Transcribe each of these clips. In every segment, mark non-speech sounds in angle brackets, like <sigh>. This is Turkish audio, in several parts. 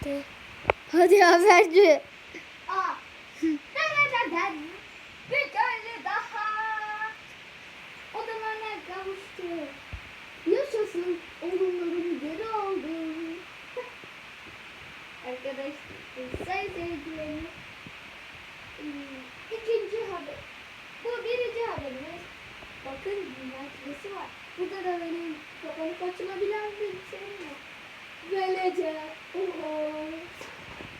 Hadi. Hadi. Aa. Nereden? Bir köylü daha. Odalarına kavuştu. Yaşasın oğlumların geri aldım. <laughs> Arkadaşlar say sevgilerimi. Hmm, İkinci haber. Bu birinci haberimiz. Bakın dünya var. Burada da benim kapanıp açılabilen bir şey var. Böylece. Oho.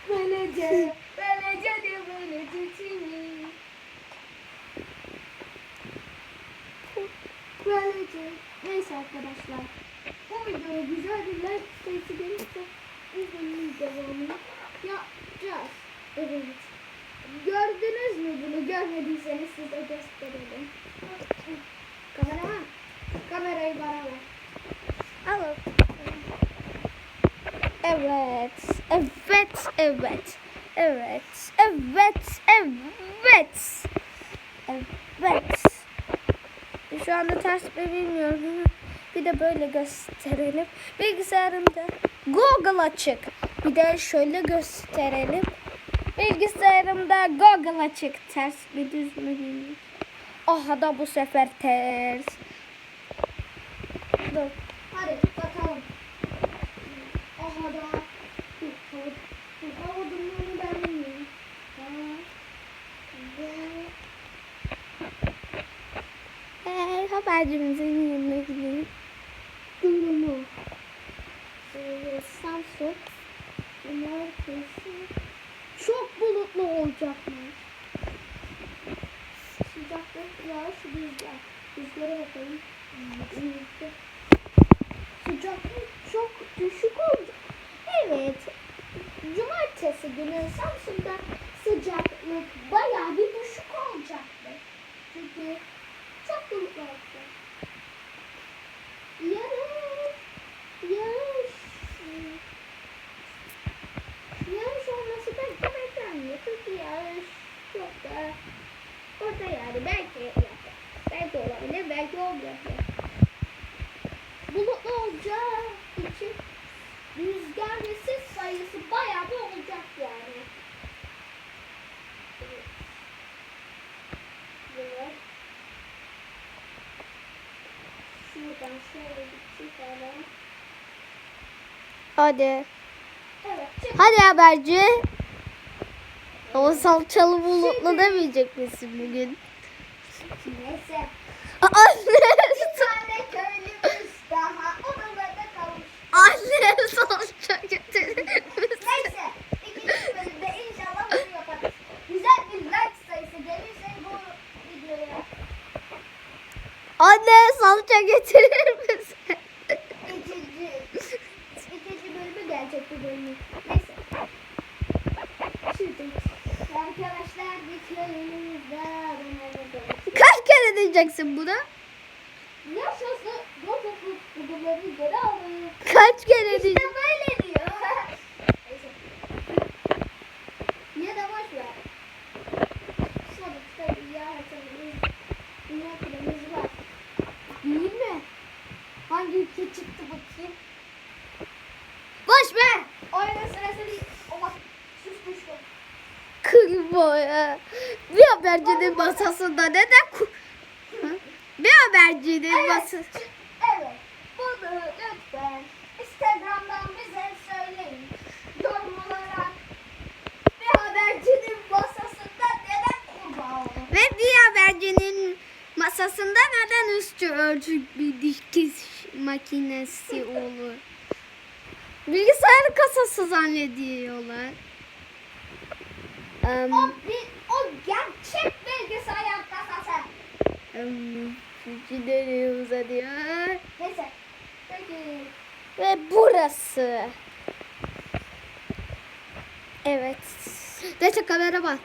Böylece. Böylece de böylece seni. Böylece. Neyse arkadaşlar. Bu videoya güzel bir like sayısı gelirse izlemenin devamını yapacağız. Evet. Gördünüz mü bunu? Görmediyseniz size gösterelim. Kameraman. Kamerayı bana ver. Al. Evet. Evet. Evet. Evet. Evet. Evet. Evet. Şu anda ters mi bilmiyorum bir de böyle gösterelim. Bilgisayarımda Google açık. Bir de şöyle gösterelim. Bilgisayarımda Google açık. Ters mi düz mü bilmiyorum. Aha da bu sefer ters. Dur. Hadi bakalım. Aha da. Dur, hava- dur, Hava durumunu ben bilmiyorum. Ve habercimizin yanına gidelim. durumu. Samsung. Bunlar kesin çok bulutlu olacakmış. Sıcaklık, yağış, rüzgar. Rüzgara bakalım. Rüzgar. Sıcaklık çok düşük olacak. Evet. Cumartesi günü Samsun'da sıcaklık bayağı bir düşük olacaktı. Çünkü çok bulutlu olacak. Yarın, yağış, yağış olması beklenmiyor. Çünkü yağış çok da orada yani belki yapar. Belki olabilir, belki olmayacak. Bulutlu olacağı için rüzgar ve sis sayısı bayağı bir olacak yani. Evet. Evet. Şuradan şöyle bir çıkalım. Hadi. Evet. Hadi haberci. O salçalı bulutlu demeyecek misin bugün? Neyse. Anne. Bir tane köylümüz daha odalarda kalmış. Anne salça getirir misin? Neyse. ikinci bölümde inşallah bunu yaparız. Güzel bir like sayısı gelirse bu videoya Anne salça getirir misin? ikinci, ikinci bölümü gelecek bu bölümü. Neyse. Şimdi arkadaşlar bir köylümüz daha odalarda. Diyeceksin bunu? Yaşasın geri alın. Kaç kere İşte diyeceksin? böyle diyor. Ya da boş ver. Sonuçta dünya haritamız, dünya küremiz var. Değil mi? Hangi ülke çıktı bakayım? Boş ver. Oyunun sırası değil. Oha. Sus düştüm. Kırboya. Bir habercinin masasında neden? Bir habercinin Evet. masası... Evet. Bunu lütfen Instagram'dan bize söyleyin. Yorum olarak bir habercinin masasında neden kurbağa olur? Ve bir habercinin masasında neden üstü ölçük bir dikiş makinesi olur? Bilgisayar kasası zannediyorlar. Em, O bir, o gerçek bilgisayar kasası. em, Nereye uzanıyor? Neyse. Peki. Ve burası. Evet. Neyse kamera bak.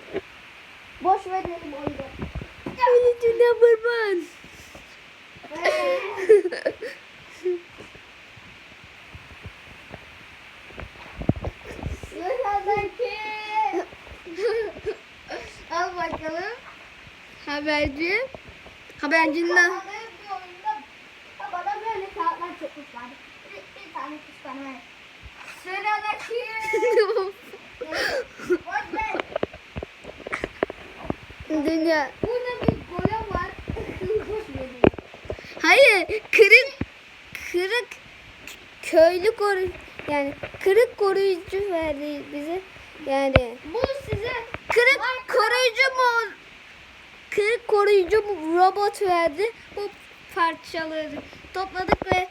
Boş verelim oyunu. Birinci number one. Sıradaki. Al bakalım. Haberci. Oyunda bana böyle kağıtlar çekmişlerdi. Bir, bir tane kuş bana ver. Sıradaki. <laughs> Dünya. Burada bir golem var. Hayır, kırık kırık köylü koru yani kırık koruyucu verdi bize. Yani Bu size kırık koruyucu mu koruyucu mu robot verdi. Bu parçaları topladık ve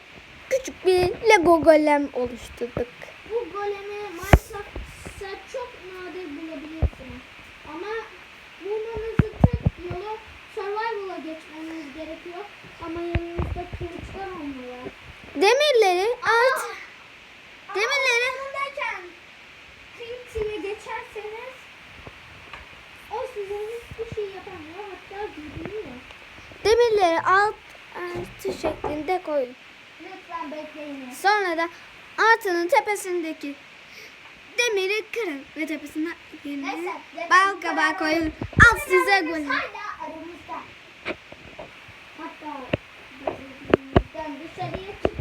küçük bir Lego golem oluşturduk. bu golemi Minecraft'ta çok nadir bulabilirsiniz. Ama bulmanızın tek yolu survival'a geçmeniz gerekiyor. Ama yanınızda kılıçlar olmalı. Demirleri Yanındayken Trinty'ye geçerseniz o size hiçbir şey yapamıyor. Hatta gidiyor. Demirleri alt artı şeklinde koyduk. Lütfen bekleyin. Sonra da artının tepesindeki demiri kırın ve tepesine yerine bal kabağı koyun. Al size aramızda. Hatta dışarıya çıktı.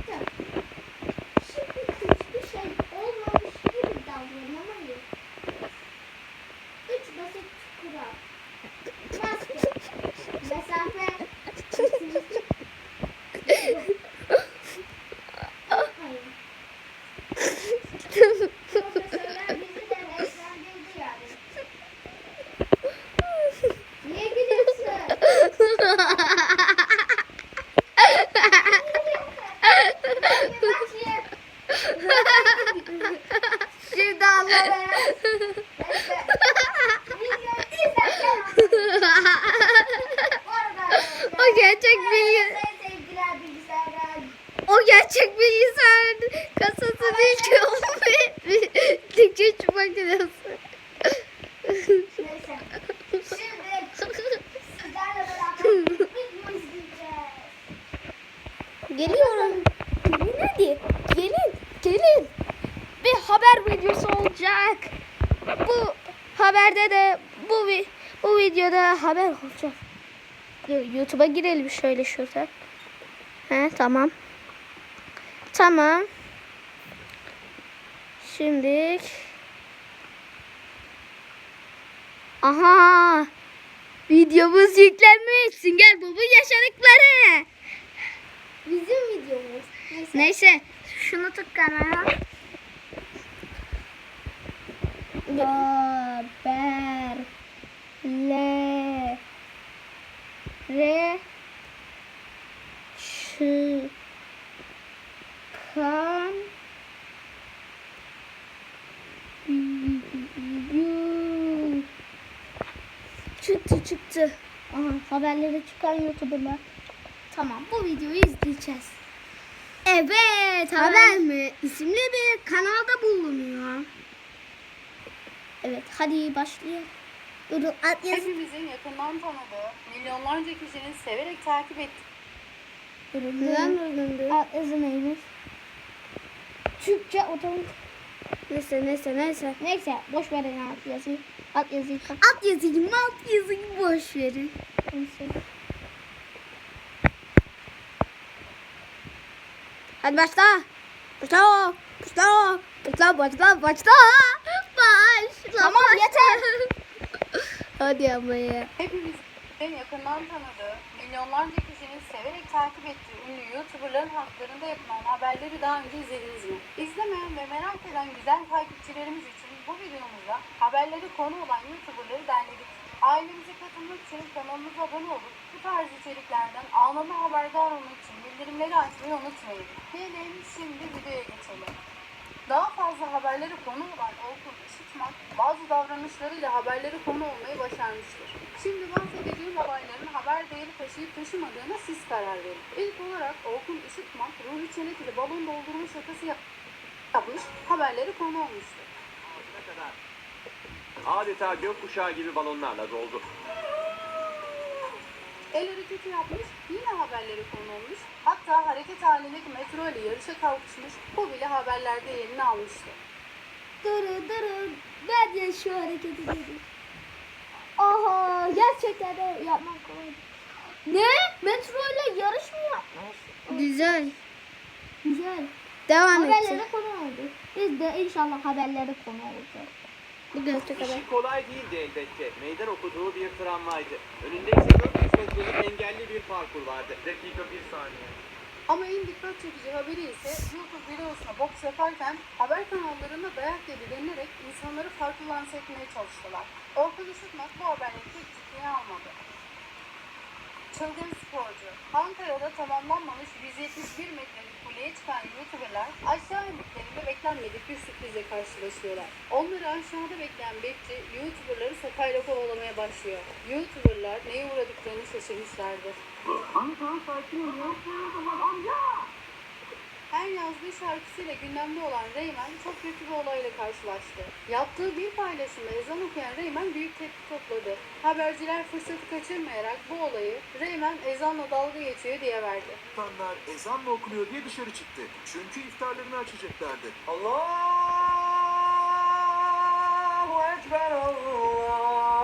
O gerçek bilgi o gerçek bilgisayar kasası değil ki o bir güç makinesi. Videosu olacak. Bu haberde de bu bu videoda haber olacak. YouTube'a girelim şöyle şurada. He tamam. Tamam. Şimdi Aha! Videomuz yüklenmiş. Sünger Bob'un yaşadıkları. Bizim videomuz. Neyse. Neyse şunu tut. Haber le re çıkan video çıktı çıktı. Aha haberleri çıkan YouTuber'lar. Tamam bu videoyu izleyeceğiz. Evet haber mi? İsimli bir kanalda bulunuyor. Evet hadi başlayalım. Durun at yazın. Hepimizin yakından tanıdığı, milyonlarca kişinin severek takip ettiği Durun. Neden durdun? At yazı neymiş? Türkçe otomatik. Neyse neyse neyse. Neyse boş verin alt yazıyı. Alt yazıyı kapat. At yazıyı alt yazıyı boş verin. Neyse. Hadi başla. Başla. Başla. Başla başla başla. Başla. Tamam, yeter. <laughs> Hadi ama ya. hepimizin yakından tanıdığı, milyonlarca kişinin severek takip ettiği ünlü YouTuber'ların haklarında yapılan haberleri daha önce izlediniz mi? İzlemeyen ve merak eden güzel takipçilerimiz için bu videomuzda haberleri konu olan YouTuber'ları derledik. Ailemize katılmak için kanalımıza abone olup bu tarz içeriklerden anında haberdar olmak için bildirimleri açmayı unutmayın. Gelin şimdi videoya geçelim. Daha fazla haberleri konu olan Orkun Işıtmak bazı davranışlarıyla haberleri konu olmayı başarmıştır. Şimdi bahsedeceğim olayların haber değeri taşıyıp taşımadığına siz karar verin. İlk olarak Orkun Işıtmak Ruhi Çenet ile balon doldurma şakası yap- yapmış, haberleri konu olmuştur. Adeta gökkuşağı gibi balonlarla doldu. El hareketi yapmış, yine haberleri konu olmuş. Hatta hareket halindeki metro ile yarışa kalkışmış, bu bile haberlerde yerini almıştı. Durun durun. Ben de şu hareketi dedim. Aha gerçekten de yapmak kolay. Ne? Metro ile yarış mı yapmış? Güzel. Güzel. Devam etsin. Haberlere konu oldu. Biz de inşallah haberlere konu olacağız. Bu. İşi kolay değildi elbette. Meydan okuduğu bir tramvaydı. Önünde ise 400 metrelik engelli bir parkur vardı. Dakika bir saniye. Ama en dikkat çekici haberi ise YouTube videosuna boks yaparken haber kanallarında dayak yedi denilerek insanları farklı lanse etmeye çalıştılar. Orkun Işıtmak bu haberleri pek ciddiye almadı. Çılgın sporcu. Ankara'da tamamlanmamış 171 metrelik kuleye çıkan YouTuber'lar aşağı indiklerinde beklenmedik bir sürprizle karşılaşıyorlar. Onları aşağıda bekleyen bekçi YouTuber'ları sopayla kovalamaya başlıyor. YouTuber'lar neye uğradıklarını şaşırmışlardır. Her yazdığı şarkısıyla gündemde olan Reymen çok kötü bir olayla karşılaştı. Yaptığı bir paylaşımda ezan okuyan Reymen büyük tepki topladı. Haberciler fırsatı kaçırmayarak bu olayı Reymen ezanla dalga geçiyor diye verdi. İnsanlar ezanla okunuyor diye dışarı çıktı. Çünkü iftarlarını açacaklardı. Allahu Ekber Allah.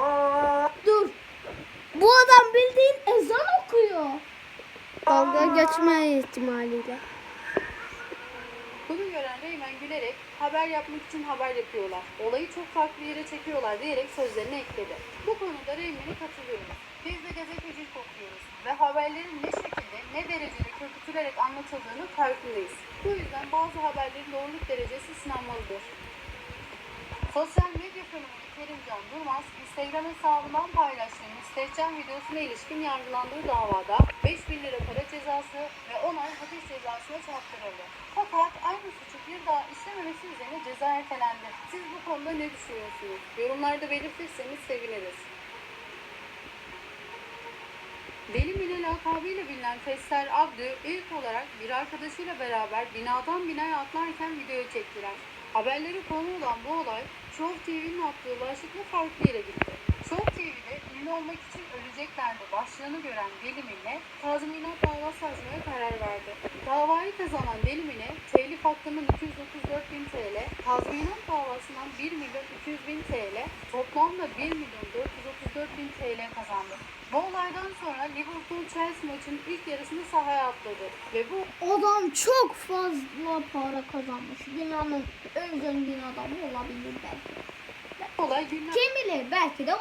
Dur. Bu adam bildiğin ezan okuyor. Dalga geçme ihtimaliyle. Gören Reymen gülerek haber yapmak için haber yapıyorlar. Olayı çok farklı yere çekiyorlar diyerek sözlerine ekledi. Bu konuda Reymen'e katılıyoruz. Biz de gazetecilik okuyoruz ve haberlerin ne şekilde, ne derecede köpürtülerek anlatıldığını farkındayız. Bu yüzden bazı haberlerin doğruluk derecesi sınanmalıdır. Sosyal medya fenomeni Kerimcan Durmaz, Instagram hesabından paylaştığı müstehcen videosuna ilişkin yargılandığı davada 5000 lira para cezası ve 10 ay hapis cezasına çarptırıldı. Fakat aynı suçu bir daha işlememesi üzerine ceza ertelendi. Siz bu konuda ne düşünüyorsunuz? Yorumlarda belirtirseniz seviniriz. Deli Mine lakabıyla bilinen Fester Abdü ilk olarak bir arkadaşıyla beraber binadan binaya atlarken video çektiler. Haberleri konu olan bu olay Show TV'nin attığı başlıkla farklı yere gitti. Ünlü olmak için öleceklerdi başlığını gören Deli Mine tazminat davası açmaya karar verdi. Davayı kazanan Deli Mine telif hakkının 234 bin TL, tazminat davasından 1 milyon 200 bin TL, toplamda 1 milyon 434 bin TL kazandı. Bu olaydan sonra Liverpool-Chelsea maçının ilk yarısını sahaya atladı ve bu Adam çok fazla para kazanmış. Dünyanın en zengin adamı olabilir belki. olay günlerce Kim bilir belki de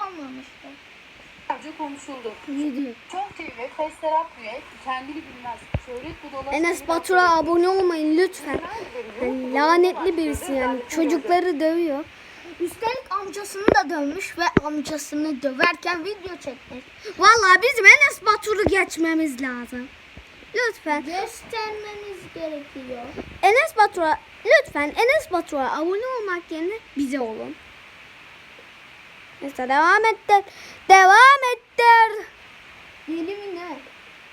olmamıştır. konuşuldu. Yedi. Show TV ve Fester Abdü'ye kendini bilmez. Şöhret budalası Enes Batur'a abone olmayın lütfen. Yani lanetli birisi yani. Çocukları dövüyor. Üstelik amcasını da dövmüş ve amcasını döverken video çekmiş. Vallahi bizim Enes Batur'u geçmemiz lazım. Lütfen. Göstermemiz gerekiyor. Enes Batur'a lütfen Enes Batur'a abone olmak yerine bize olun. Neyse devam ettir. Devam ettir. Deli mi ne?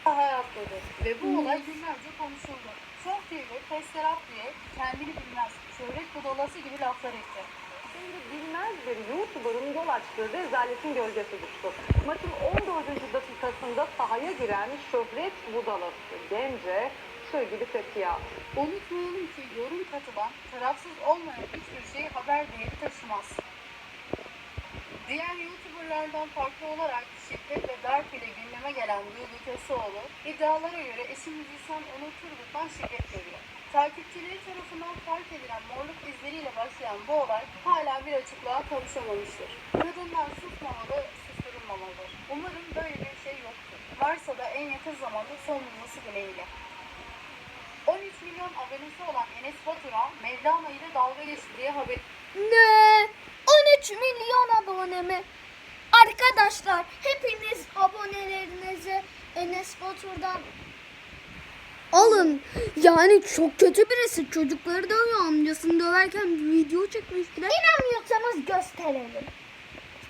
sahaya atladı ve bu olay günlerce konuşuldu. TV ve Fester Abdü'ye kendini bilmez. Şöhret budalası gibi laflar etti. Şimdi bilmez bir YouTuber'ın yol açtığı rezaletin gölgesi düştü. Maçın 14. dakikasında sahaya giren şöhret budalası Gence şu gibi tepki aldı. Unutmayalım ki yorum katılan, tarafsız olmayan hiçbir şey haber değeri taşımaz. Diğer YouTuberlardan farklı olarak şiddet ve darp ile gündeme gelen Duygu Köseoğlu, iddialara göre eşi müzisyen Onur Turgut'tan şiddet görüyor. Takipçileri tarafından fark edilen morluk izleriyle başlayan bu olay hala bir açıklığa kavuşamamıştır. Kadınlar susmamalı, susturulmamalıdır. Umarım böyle bir şey yoktur. Varsa da en yakın zamanda son bulması dileğiyle. 13 milyon abonesi olan Enes Batur'a Mevlana ile dalga geçti diye haber Ne? 13 milyon abone mi? Arkadaşlar hepiniz abonelerinizi Enes Batur'dan Alın. Yani çok kötü birisi. Çocukları dövüyor. Amcasını döverken bir video çekmişler. inanmıyorsanız gösterelim.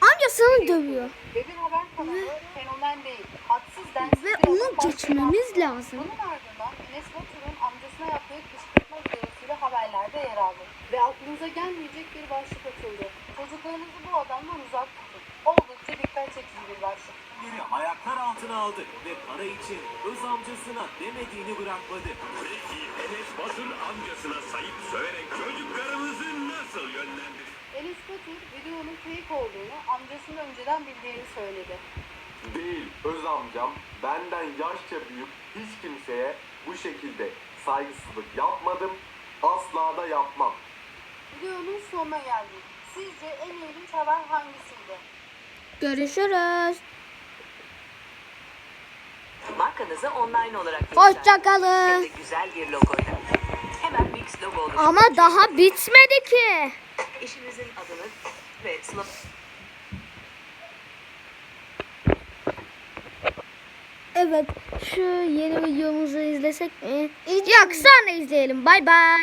Amcasını dövüyor. bir haber kanalı fenomen değil. Hadsız densiz Ve onu geçmemiz lazım. Bunun ardından Enes Batur'un amcasına yaptığı kışkırtma haberlerde yer aldı. Ve aklınıza gelmeyecek bir başlık atıldı. Çocuklarınızı bu adamdan uzak tutun. Oldukça dikkat çekici bir başlık. Biri ayaklar altına aldı ve para için öz amcasına demediğini bırakmadı. Peki Enes Batur amcasına sayıp söverek çocuklarımızı nasıl yönlendirir? Enes Batur videonun fake olduğunu amcasının önceden bildiğini söyledi. Değil, öz amcam benden yaşça büyük hiç kimseye bu şekilde saygısızlık yapmadım. Asla da yapmam. Videonun sonuna geldik. Sizce en ilginç haber hangisiydi? Görüşürüz. Markanızı online olarak. Hem Hoşçakalın. güzel bir logoyla. Hemen Mix logo oluşturun. Ama daha bitmedi ki. İşinizin adını ve slogan Evet şu yeni videomuzu izlesek mi? Yok sonra izleyelim. Bay bay.